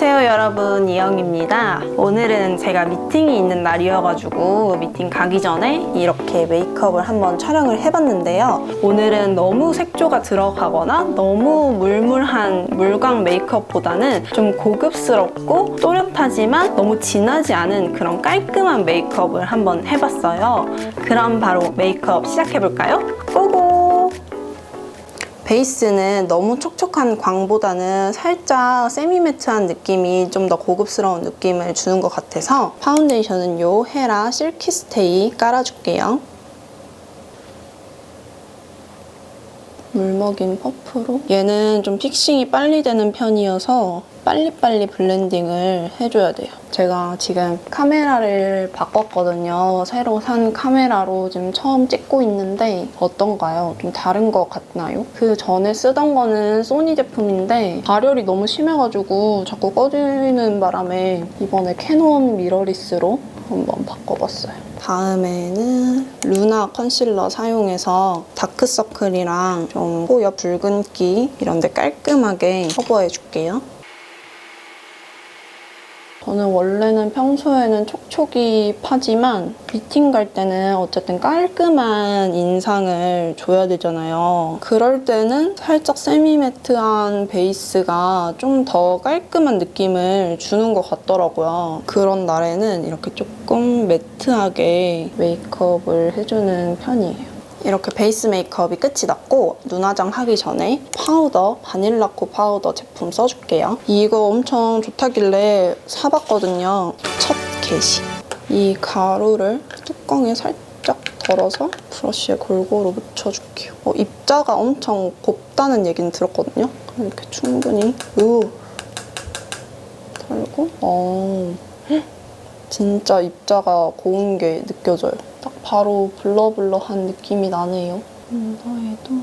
안녕하세요 여러분 이영입니다 오늘은 제가 미팅이 있는 날이어가지고 미팅 가기 전에 이렇게 메이크업을 한번 촬영을 해봤는데요 오늘은 너무 색조가 들어가거나 너무 물물한 물광 메이크업보다는 좀 고급스럽고 또렷하지만 너무 진하지 않은 그런 깔끔한 메이크업을 한번 해봤어요 그럼 바로 메이크업 시작해볼까요? 고고! 베이스는 너무 촉촉한 광보다는 살짝 세미매트한 느낌이 좀 더 고급스러운 느낌을 주는 것 같아서 파운데이션은 요 헤라 실키스테이 깔아줄게요. 물 먹인 퍼프로 얘는 좀 픽싱이 빨리 되는 편이어서 빨리빨리 블렌딩을 해줘야 돼요. 제가 지금 카메라를 바꿨거든요. 새로 산 카메라로 지금 처음 찍고 있는데 어떤가요? 좀 다른 것 같나요? 그 전에 쓰던 거는 소니 제품인데 발열이 너무 심해가지고 자꾸 꺼지는 바람에 이번에 캐논 미러리스로 한번 바꿔봤어요. 다음에는 루나 컨실러 사용해서 다크서클이랑 좀 코옆 붉은기 이런 데 깔끔하게 커버해줄게요. 저는 원래는 평소에는 촉촉이 파지만 미팅 갈 때는 어쨌든 깔끔한 인상을 줘야 되잖아요. 그럴 때는 살짝 세미매트한 베이스가 좀 더 깔끔한 느낌을 주는 것 같더라고요. 그런 날에는 이렇게 조금 매트하게 메이크업을 해주는 편이에요. 이렇게 베이스 메이크업이 끝이 났고 눈화장 하기 전에 파우더 바닐라코 파우더 제품 써줄게요. 이거 엄청 좋다길래 사봤거든요. 첫 게시. 이 가루를 뚜껑에 살짝 덜어서 브러쉬에 골고루 묻혀줄게요. 어, 입자가 엄청 곱다는 얘기는 들었거든요. 이렇게 충분히 으 덜고 어. 헉, 진짜 입자가 고운 게 느껴져요. 딱 바로 블러블러한 느낌이 나네요. 언더에도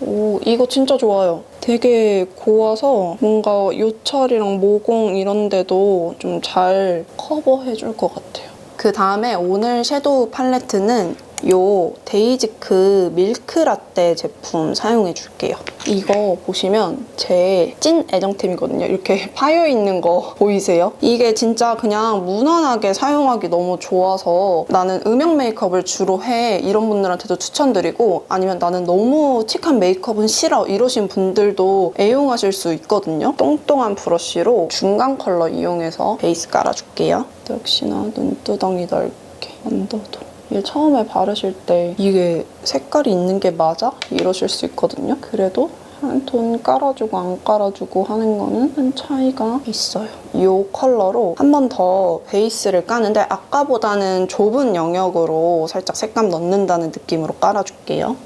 오 이거 진짜 좋아요. 되게 고와서 뭔가 요철이랑 모공 이런 데도 좀 잘 커버해줄 것 같아요. 그 다음에 오늘 섀도우 팔레트는 요 데이지크 밀크라떼 제품 사용해 줄게요. 이거 보시면 제 찐 애정템이거든요. 이렇게 파여 있는 거 보이세요? 이게 진짜 그냥 무난하게 사용하기 너무 좋아서 나는 음영 메이크업을 주로 해 이런 분들한테도 추천드리고 아니면 나는 너무 칙한 메이크업은 싫어 이러신 분들도 애용하실 수 있거든요. 똥똥한 브러쉬로 중간 컬러 이용해서 베이스 깔아줄게요. 역시나 눈두덩이 넓게 언더도 처음에 바르실 때 이게 색깔이 있는 게 맞아? 이러실 수 있거든요. 그래도 한톤 깔아주고 안 깔아주고 하는 거는 한 차이가 있어요. 이 컬러로 한 번 더 베이스를 까는데 아까보다는 좁은 영역으로 살짝 색감 넣는다는 느낌으로 깔아줄게요.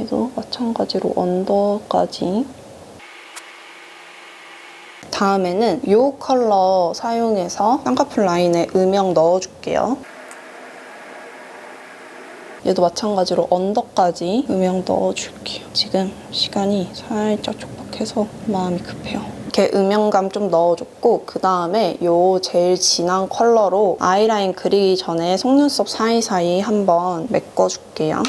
얘도 마찬가지로 언더까지 다음에는 이 컬러 사용해서 쌍꺼풀 라인에 음영 넣어줄게요. 얘도 마찬가지로 언더까지 음영 넣어줄게요. 지금 시간이 살짝 촉박해서 마음이 급해요. 이렇게 음영감 좀 넣어줬고 그 다음에 이 제일 진한 컬러로 아이라인 그리기 전에 속눈썹 사이사이 한번 메꿔줄게요.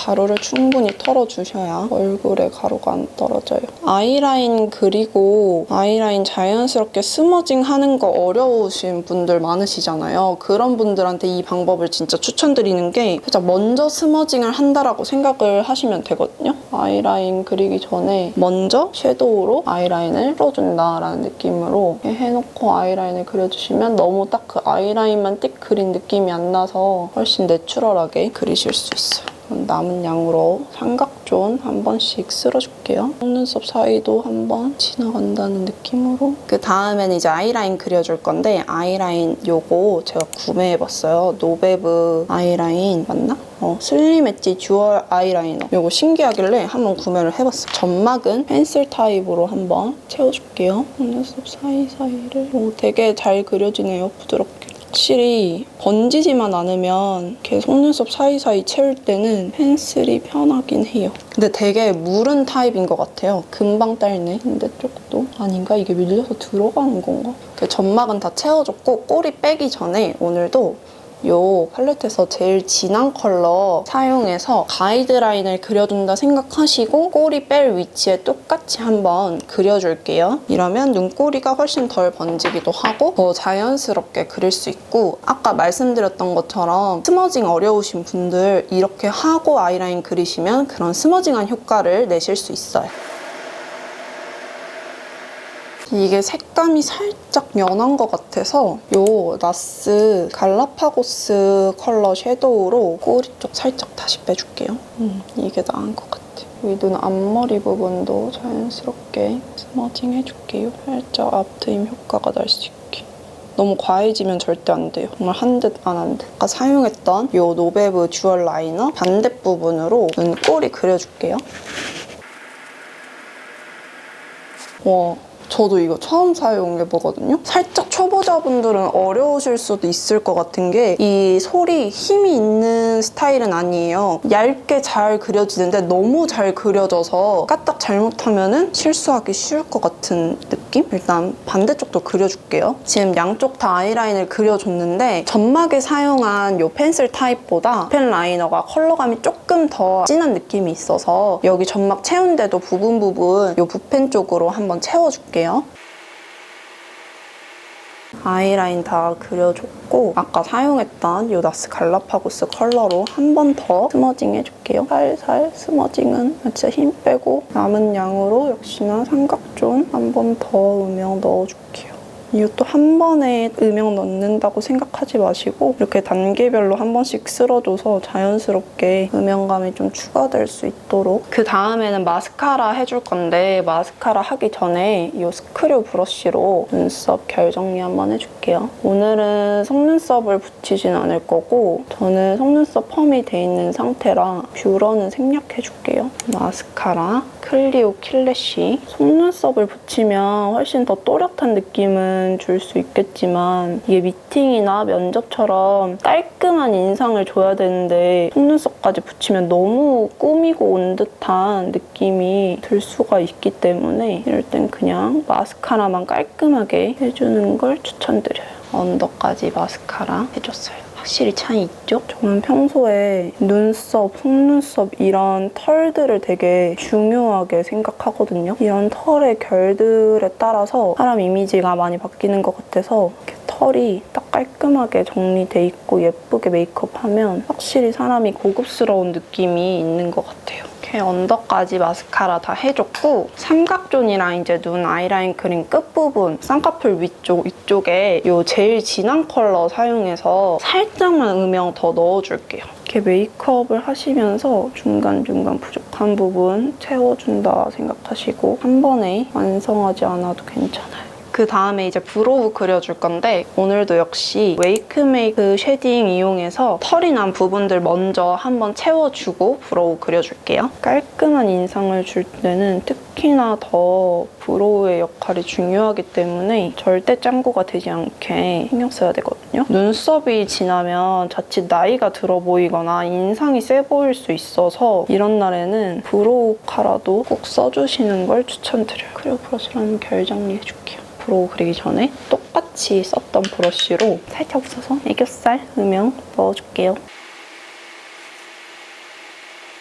가루를 충분히 털어주셔야 얼굴에 가루가 안 떨어져요. 아이라인 그리고 아이라인 자연스럽게 스머징 하는 거 어려우신 분들 많으시잖아요. 그런 분들한테 이 방법을 진짜 추천드리는 게 살짝 먼저 스머징을 한다라고 생각을 하시면 되거든요. 아이라인 그리기 전에 먼저 섀도우로 아이라인을 풀어준다라는 느낌으로 해놓고 아이라인을 그려주시면 너무 딱 그 아이라인만 띡 그린 느낌이 안 나서 훨씬 내추럴하게 그리실 수 있어요. 남은 양으로 삼각존 한 번씩 쓸어줄게요. 속눈썹 사이도 한 번 지나간다는 느낌으로. 그 다음에는 이제 아이라인 그려줄 건데 아이라인 요거 제가 구매해봤어요. 노베브 아이라인 맞나? 어, 슬림 엣지 듀얼 아이라이너. 요거 신기하길래 한번 구매를 해봤어요. 점막은 펜슬 타입으로 한번 채워줄게요. 속눈썹 사이사이를. 오, 되게 잘 그려지네요. 부드럽게. 확실히 번지지만 않으면 이렇게 속눈썹 사이사이 채울 때는 펜슬이 편하긴 해요. 근데 되게 무른 타입인 것 같아요. 금방 딸네. 근데 쪽도 아닌가? 이게 밀려서 들어가는 건가? 그 점막은 다 채워줬고 꼬리 빼기 전에 오늘도 이 팔레트에서 제일 진한 컬러 사용해서 가이드라인을 그려준다 생각하시고 꼬리 뺄 위치에 똑같이 한번 그려줄게요. 이러면 눈꼬리가 훨씬 덜 번지기도 하고 더 자연스럽게 그릴 수 있고 아까 말씀드렸던 것처럼 스머징 어려우신 분들 이렇게 하고 아이라인 그리시면 그런 스머징한 효과를 내실 수 있어요. 이게 색감이 살짝 연한 것 같아서 요 나스 갈라파고스 컬러 섀도우로 꼬리 쪽 살짝 다시 빼줄게요. 음, 이게 나은 것 같아. 여기 눈 앞머리 부분도 자연스럽게 스머징 해줄게요. 살짝 앞트임 효과가 날 수 있게. 너무 과해지면 절대 안 돼요. 정말 한 듯 안 한 듯. 아까 사용했던 이 노베브 듀얼 라이너 반대 부분으로 눈 꼬리 그려줄게요. 와, 저도 이거 처음 사용해보거든요. 살짝 초보자분들은 어려우실 수도 있을 것 같은 게 이 솔이 힘이 있는 스타일은 아니에요. 얇게 잘 그려지는데 너무 잘 그려져서 까딱 잘못하면 실수하기 쉬울 것 같은 느낌? 일단 반대쪽도 그려줄게요. 지금 양쪽 다 아이라인을 그려줬는데 점막에 사용한 이 펜슬 타입보다 펜 라이너가 컬러감이 조금 더 진한 느낌이 있어서 여기 점막 채운데도 부분 부분 이 붓펜 쪽으로 한번 채워줄게요. 아이라인 다 그려줬고 아까 사용했던 이 나스 갈라파고스 컬러로 한 번 더 스머징 해줄게요. 살살 스머징은 진짜 힘 빼고 남은 양으로 역시나 삼각존 한 번 더 음영 넣어줄게요. 이것도 한 번에 음영 넣는다고 생각하지 마시고 이렇게 단계별로 한 번씩 쓸어줘서 자연스럽게 음영감이 좀 추가될 수 있도록 그 다음에는 마스카라 해줄 건데 마스카라 하기 전에 이 스크류 브러쉬로 눈썹 결 정리 한번 해줄게요. 오늘은 속눈썹을 붙이진 않을 거고 저는 속눈썹 펌이 돼 있는 상태라 뷰러는 생략해줄게요. 마스카라 클리오 킬래쉬 속눈썹을 붙이면 훨씬 더 또렷한 느낌은 줄 수 있겠지만 이게 미팅이나 면접처럼 깔끔한 인상을 줘야 되는데 속눈썹까지 붙이면 너무 꾸미고 온 듯한 느낌이 들 수가 있기 때문에 이럴 땐 그냥 마스카라만 깔끔하게 해주는 걸 추천드려요. 언더까지 마스카라 해줬어요. 확실히 차이 있죠? 저는 평소에 눈썹, 속눈썹 이런 털들을 되게 중요하게 생각하거든요. 이런 털의 결들에 따라서 사람 이미지가 많이 바뀌는 것 같아서 털이 딱 깔끔하게 정리돼 있고 예쁘게 메이크업하면 확실히 사람이 고급스러운 느낌이 있는 것 같아요. 이렇게 언더까지 마스카라 다 해줬고 삼각존이랑 이제 눈 아이라인 그린 끝부분 쌍꺼풀 위쪽 위쪽에 이 제일 진한 컬러 사용해서 살짝만 음영 더 넣어줄게요. 이렇게 메이크업을 하시면서 중간중간 부족한 부분 채워준다 생각하시고 한 번에 완성하지 않아도 괜찮아요. 그 다음에 이제 브로우 그려줄 건데 오늘도 역시 웨이크메이크 쉐딩 이용해서 털이 난 부분들 먼저 한번 채워주고 브로우 그려줄게요. 깔끔한 인상을 줄 때는 특히나 더 브로우의 역할이 중요하기 때문에 절대 짱구가 되지 않게 신경 써야 되거든요. 눈썹이 지나면 자칫 나이가 들어 보이거나 인상이 세 보일 수 있어서 이런 날에는 브로우 카라도 꼭 써주시는 걸 추천드려요. 크리오 브러쉬로 한번 결 정리 해줄게요. 브로우 그리기 전에 똑같이 썼던 브러쉬로 살짝 웃어서 애교살 음영 넣어줄게요.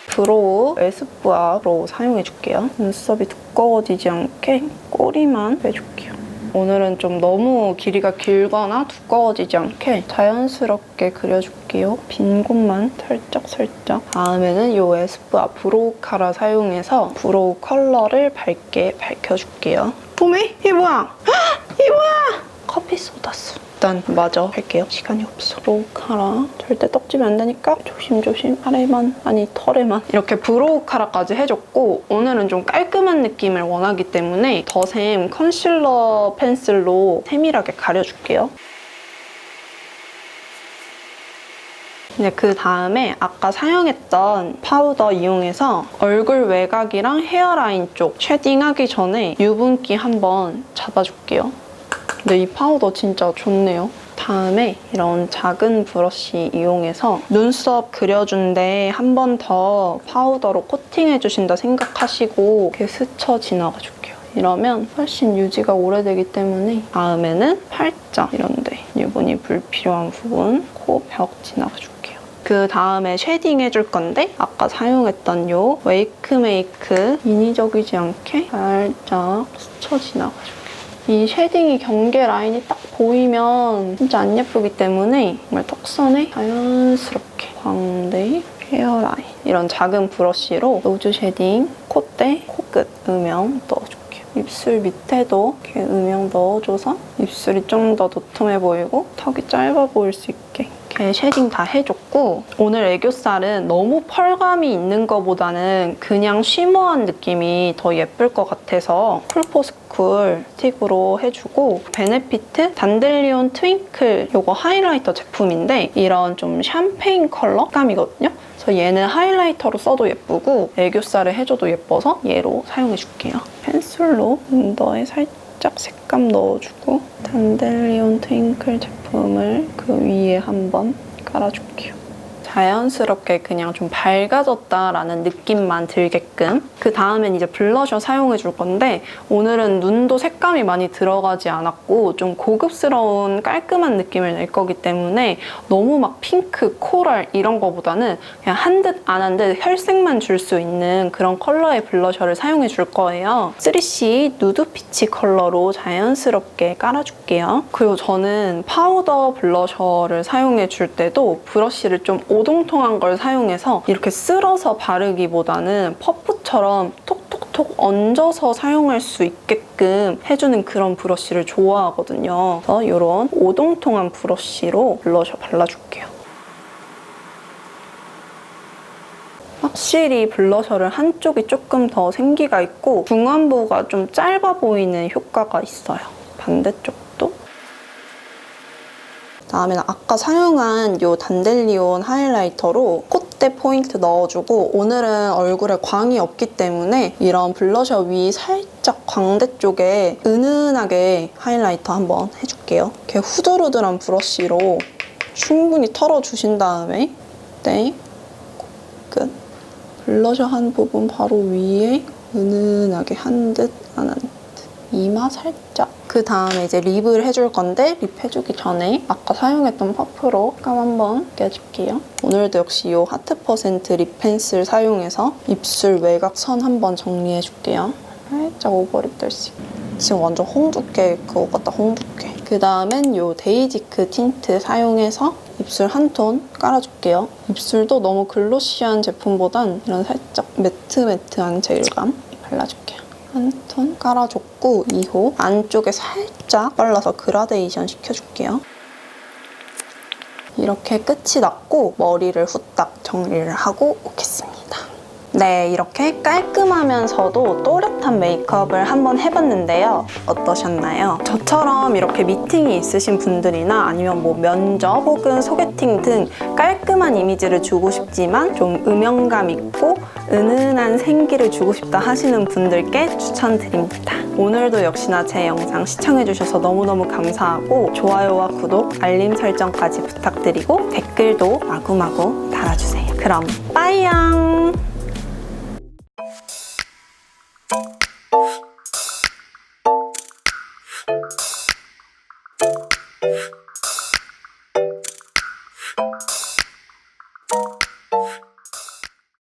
브로우 에스쁘아 브로우 사용해줄게요. 눈썹이 두꺼워지지 않게 꼬리만 빼줄게요. 오늘은 좀 너무 길이가 길거나 두꺼워지지 않게 자연스럽게 그려줄게요. 빈 곳만 살짝 살짝. 다음에는 이 에스쁘아 브로우 카라 사용해서 브로우 컬러를 밝게 밝혀줄게요. 봄에? 이게 뭐야? 헉! 이게 뭐야? 커피 쏟았어. 일단 마저 할게요. 시간이 없어. 브로우 카라 절대 떡지면 안 되니까 조심조심 아래만 아니 털에만 이렇게 브로우 카라까지 해줬고 오늘은 좀 깔끔한 느낌을 원하기 때문에 더샘 컨실러 펜슬로 세밀하게 가려줄게요. 이제 그 다음에 아까 사용했던 파우더 이용해서 얼굴 외곽이랑 헤어라인 쪽 쉐딩하기 전에 유분기 한번 잡아줄게요. 근데 이 파우더 진짜 좋네요. 다음에 이런 작은 브러쉬 이용해서 눈썹 그려준데 한 번 더 파우더로 코팅해주신다 생각하시고 이렇게 스쳐 지나가 줄게요. 이러면 훨씬 유지가 오래되기 때문에 다음에는 팔자 이런데 유분이 불필요한 부분 코 벽 지나가줄게요. 그 다음에 쉐딩 해줄 건데 아까 사용했던 요 웨이크메이크 인위적이지 않게 살짝 스쳐 지나가줄게요. 이 쉐딩이 경계 라인이 딱 보이면 진짜 안 예쁘기 때문에 정말 턱선에 자연스럽게 광대, 헤어라인 이런 작은 브러쉬로 노즈 쉐딩, 콧대, 코끝 음영 넣어줄게요. 입술 밑에도 이렇게 음영 넣어줘서 입술이 좀 더 도톰해 보이고 턱이 짧아 보일 수 있게 이렇게 쉐딩 다 해 줬고 오늘 애교살은 너무 펄감이 있는 것보다는 그냥 쉬머한 느낌이 더 예쁠 것 같아서 쿨포스쿨 스틱으로 해주고 베네피트 단델리온 트윙클 이거 하이라이터 제품인데 이런 좀 샴페인 컬러 감이거든요. 그래서 얘는 하이라이터로 써도 예쁘고 애교살을 해줘도 예뻐서 얘로 사용해줄게요. 펜슬로 언더에 살짝 색감 넣어주고 단델리온 트윙클 제품을 그 위에 한번 깔아줄게요. 자연스럽게 그냥 좀 밝아졌다라는 느낌만 들게끔 그 다음엔 이제 블러셔 사용해 줄 건데 오늘은 눈도 색감이 많이 들어가지 않았고 좀 고급스러운 깔끔한 느낌을 낼 거기 때문에 너무 막 핑크, 코랄 이런 거보다는 그냥 한 듯 안 한 듯 혈색만 줄 수 있는 그런 컬러의 블러셔를 사용해 줄 거예요. 3C 누드 피치 컬러로 자연스럽게 깔아줄게요. 그리고 저는 파우더 블러셔를 사용해 줄 때도 브러쉬를 좀 오 동통한 걸 사용해서 이렇게 쓸어서 바르기보다는 퍼프처럼 톡톡톡 얹어서 사용할 수 있게끔 해주는 그런 브러쉬를 좋아하거든요. 그래서 이런 오동통한 브러쉬로 블러셔 발라줄게요. 확실히 블러셔를 한쪽이 조금 더 생기가 있고 중안부가 좀 짧아 보이는 효과가 있어요. 반대쪽도 다음에는 아까 사용한 이 단델리온 하이라이터로 콧대 포인트 넣어주고 오늘은 얼굴에 광이 없기 때문에 이런 블러셔 위 살짝 광대 쪽에 은은하게 하이라이터 한번 해줄게요. 이렇게 후들후들한 브러쉬로 충분히 털어주신 다음에 네, 끝. 블러셔 한 부분 바로 위에 은은하게 한 듯 안 한 듯. 이마 살짝. 그 다음에 이제 립을 해줄 건데 립 해주기 전에 아까 사용했던 퍼프로 감 한번 껴줄게요. 오늘도 역시 이 하트 퍼센트 립 펜슬 사용해서 입술 외곽선 한번 정리해줄게요. 살짝 오버립 될 수 있게. 지금 완전 홍두깨 그거 같다 홍두깨. 그 다음엔 이 데이지크 틴트 사용해서 입술 한 톤 깔아줄게요. 입술도 너무 글로시한 제품보단 이런 살짝 매트매트한 젤감 발라줄게요. 한 톤 깔아줬고 2호 안쪽에 살짝 발라서 그라데이션 시켜줄게요. 이렇게 끝이 났고 머리를 후딱 정리를 하고 오겠습니다. 네, 이렇게 깔끔하면서도 또렷한 메이크업을 한번 해봤는데요. 어떠셨나요? 저처럼 이렇게 미팅이 있으신 분들이나 아니면 뭐 면접 혹은 소개팅 등 깔끔한 이미지를 주고 싶지만 좀 음영감 있고 은은한 생기를 주고 싶다 하시는 분들께 추천드립니다. 오늘도 역시나 제 영상 시청해주셔서 너무너무 감사하고 좋아요와 구독, 알림 설정까지 부탁드리고 댓글도 마구마구 달아주세요. 그럼 빠이양!